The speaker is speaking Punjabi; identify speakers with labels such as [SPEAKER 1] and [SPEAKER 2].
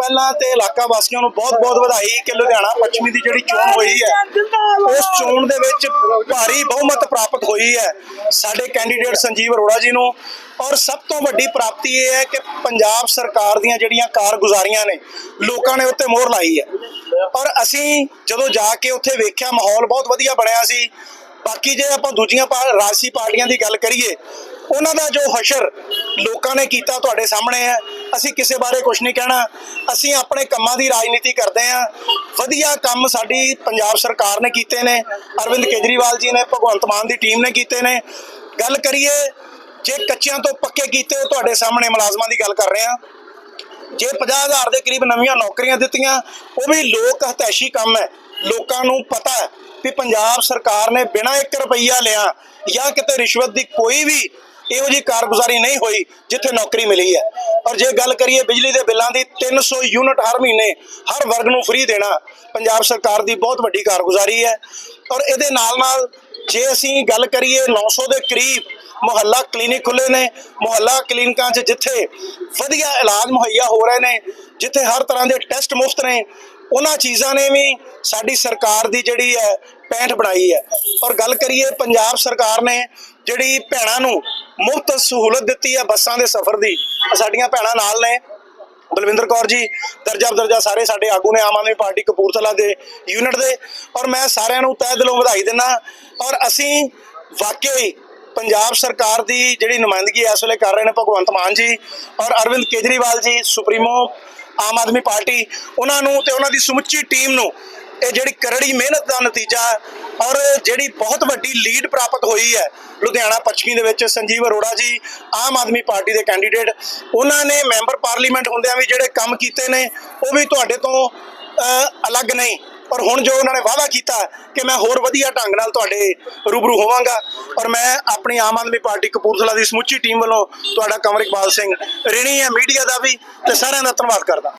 [SPEAKER 1] ਪਹਿਲਾਂ ਤੇ ਇਲਾਕਾ ਵਾਸੀਆਂ ਨੂੰ ਬਹੁਤ-ਬਹੁਤ ਵਧਾਈ ਕਿ ਲੁਧਿਆਣਾ ਪੱਛਮੀ ਦੀ ਜਿਹੜੀ ਚੋਣ ਹੋਈ ਹੈ, ਉਸ ਚੋਣ ਦੇ ਵਿੱਚ ਭਾਰੀ ਬਹੁਮਤ ਪ੍ਰਾਪਤ ਹੋਈ ਹੈ। ਸਾਡੇ ਕੈਂਡੀਡੇਟ ਸੰਜੀਵ ਅਰੋੜਾ ਜੀ ਨੂੰ। ਔਰ ਸਭ ਤੋਂ ਵੱਡੀ ਪ੍ਰਾਪਤੀ ਇਹ ਹੈ ਕਿ ਪੰਜਾਬ ਸਰਕਾਰ ਦੀਆਂ ਜਿਹੜੀਆਂ ਕਾਰਗੁਜ਼ਾਰੀਆਂ ਨੇ, ਲੋਕਾਂ ਨੇ ਉੱਤੇ ਮੋਹਰ ਲਾਈ ਹੈ। ਔਰ ਅਸੀਂ ਜਦੋਂ ਜਾ ਕੇ ਉੱਥੇ ਵੇਖਿਆ, ਮਾਹੌਲ ਬਹੁਤ ਵਧੀਆ ਬਣਿਆ ਸੀ। ਬਾਕੀ ਜੇ ਆਪਾਂ ਦੂਜੀਆਂ ਰਾਜਸੀ ਪਾਰਟੀਆਂ ਦੀ ਗੱਲ ਕਰੀਏ ਉਹਨਾਂ ਦਾ ਜੋ ਹਸ਼ਰ ਲੋਕਾਂ ਨੇ ਕੀਤਾ ਤੁਹਾਡੇ ਸਾਹਮਣੇ ਹੈ, ਅਸੀਂ ਕਿਸੇ ਬਾਰੇ ਕੁਝ ਨਹੀਂ ਕਹਿਣਾ। ਅਸੀਂ ਆਪਣੇ ਕੰਮਾਂ ਦੀ ਰਾਜਨੀਤੀ ਕਰਦੇ ਹਾਂ। ਵਧੀਆ ਕੰਮ ਸਾਡੀ ਪੰਜਾਬ ਸਰਕਾਰ ਨੇ ਕੀਤੇ ਨੇ, ਅਰਵਿੰਦ ਕੇਜਰੀਵਾਲ ਜੀ ਨੇ, ਭਗਵੰਤ ਮਾਨ ਦੀ ਟੀਮ ਨੇ ਕੀਤੇ ਨੇ। ਗੱਲ ਕਰੀਏ, ਜੇ ਕੱਚਿਆਂ ਤੋਂ ਪੱਕੇ ਕੀਤੇ ਤੁਹਾਡੇ ਸਾਹਮਣੇ ਮੁਲਾਜ਼ਮਾਂ ਦੀ ਗੱਲ ਕਰ ਰਹੇ ਹਾਂ। ਜੇ 50000 ਦੇ ਕਰੀਬ ਨਵੀਆਂ ਨੌਕਰੀਆਂ ਦਿੱਤੀਆਂ, ਉਹ ਵੀ ਲੋਕ ਹਤੈਸ਼ੀ ਕੰਮ ਹੈ। ਲੋਕਾਂ ਨੂੰ ਪਤਾ ਹੈ ਕਿ ਪੰਜਾਬ ਸਰਕਾਰ ਨੇ ਬਿਨਾਂ 1 ਰੁਪਈਆ ਲਿਆ ਜਾਂ ਕਿਤੇ ਰਿਸ਼ਵਤ ਦੀ ਕੋਈ ਵੀ ਇਹੋ ਜੀ ਕਾਰਗੁਜ਼ਾਰੀ ਨਹੀਂ ਹੋਈ ਜਿੱਥੇ ਨੌਕਰੀ ਮਿਲੀ ਹੈ। ਔਰ ਜੇ ਗੱਲ ਕਰੀਏ ਬਿਜਲੀ ਦੇ ਬਿੱਲਾਂ ਦੀ 300 ਯੂਨਿਟ ਹਰ ਮਹੀਨੇ ਹਰ ਵਰਗ ਨੂੰ ਫ੍ਰੀ ਦੇਣਾ ਪੰਜਾਬ ਸਰਕਾਰ ਦੀ ਬਹੁਤ ਵੱਡੀ ਕਾਰਗੁਜ਼ਾਰੀ ਹੈ। ਔਰ ਇਹਦੇ ਨਾਲ ਨਾਲ ਜੇ ਅਸੀਂ ਗੱਲ ਕਰੀਏ 900 ਦੇ ਕਰੀਬ ਮੁਹੱਲਾ ਕਲੀਨਿਕ ਖੁੱਲੇ ਨੇ। ਮੁਹੱਲਾ ਕਲੀਨਿਕਾਂ 'ਚ ਜਿੱਥੇ ਵਧੀਆ ਇਲਾਜ ਮੁਹੱਈਆ ਹੋ ਰਹੇ ਨੇ, ਜਿੱਥੇ ਹਰ ਤਰ੍ਹਾਂ ਦੇ ਟੈਸਟ ਮੁਫਤ ਨੇ, ਉਹਨਾਂ ਚੀਜ਼ਾਂ ਨੇ ਵੀ ਸਾਡੀ ਸਰਕਾਰ ਦੀ ਜਿਹੜੀ ਹੈ ਪੈਂਠ ਬਣਾਈ ਹੈ। ਔਰ ਗੱਲ ਕਰੀਏ ਪੰਜਾਬ ਸਰਕਾਰ ਨੇ ਜਿਹੜੀ ਭੈਣਾਂ ਨੂੰ ਮੁਫਤ ਸਹੂਲਤ ਦਿੱਤੀ ਹੈ ਬੱਸਾਂ ਦੇ ਸਫ਼ਰ ਦੀ। ਸਾਡੀਆਂ ਭੈਣਾਂ ਨਾਲ ਨੇ। ਬਲਵਿੰਦਰ ਕੌਰ ਜੀ, ਦਰਜਾ ਦਰਜਾ ਸਾਰੇ ਸਾਡੇ ਆਗੂ ਨੇ ਆਮ ਆਦਮੀ ਪਾਰਟੀ ਕਪੂਰਥਲਾ ਦੇ ਯੂਨਿਟ ਦੇ। ਔਰ ਮੈਂ ਸਾਰਿਆਂ ਨੂੰ ਤਹਿ ਦਿਲੋਂ ਵਧਾਈ ਦਿੰਦਾ ਔਰ ਅਸੀਂ ਵਾਕਈ ਪੰਜਾਬ ਸਰਕਾਰ ਦੀ ਜਿਹੜੀ ਨੁਮਾਇੰਦਗੀ ਇਸ ਵੇਲੇ ਕਰ ਰਹੇ ਨੇ, ਭਗਵੰਤ ਮਾਨ ਜੀ ਔਰ ਅਰਵਿੰਦ ਕੇਜਰੀਵਾਲ ਜੀ, ਸੁਪਰੀਮੋ ਆਮ ਆਦਮੀ ਪਾਰਟੀ, ਉਹਨਾਂ ਨੂੰ ਤੇ ਉਹਨਾਂ ਦੀ ਸਮੁੱਚੀ ਟੀਮ ਨੂੰ ਇਹ ਜਿਹੜੀ ਕਰੜੀ ਮਿਹਨਤ ਦਾ ਨਤੀਜਾ ਔਰ ਜਿਹੜੀ ਬਹੁਤ ਵੱਡੀ ਲੀਡ ਪ੍ਰਾਪਤ ਹੋਈ ਹੈ ਲੁਧਿਆਣਾ ਪੱਛਮੀ ਦੇ ਵਿੱਚ ਸੰਜੀਵ ਅਰੋੜਾ ਜੀ, ਆਮ ਆਦਮੀ ਪਾਰਟੀ ਦੇ ਕੈਂਡੀਡੇਟ, ਉਹਨਾਂ ਨੇ ਮੈਂਬਰ ਪਾਰਲੀਮੈਂਟ ਹੁੰਦਿਆਂ ਵੀ ਜਿਹੜੇ ਕੰਮ ਕੀਤੇ ਨੇ, ਉਹ ਵੀ ਤੁਹਾਡੇ ਤੋਂ ਅਲੱਗ ਨਹੀਂ। ਔਰ ਹੁਣ ਜੋ ਉਹਨਾਂ ਨੇ ਵਾਅਦਾ ਕੀਤਾ ਕਿ ਮੈਂ ਹੋਰ ਵਧੀਆ ਢੰਗ ਨਾਲ ਤੁਹਾਡੇ ਰੂਬਰੂ ਹੋਵਾਂਗਾ ਔਰ ਮੈਂ ਆਪਣੀ ਆਮ ਆਦਮੀ ਪਾਰਟੀ ਕਪੂਰਥਲਾ ਦੀ ਸਮੁੱਚੀ ਟੀਮ ਵੱਲੋਂ ਤੁਹਾਡਾ ਕਮਰ ਇਕਬਾਲ ਸਿੰਘ, ਰਿਣੀ ਹੈ ਮੀਡੀਆ ਦਾ ਵੀ, ਤੇ ਸਾਰਿਆਂ ਦਾ ਧੰਨਵਾਦ ਕਰਦਾ।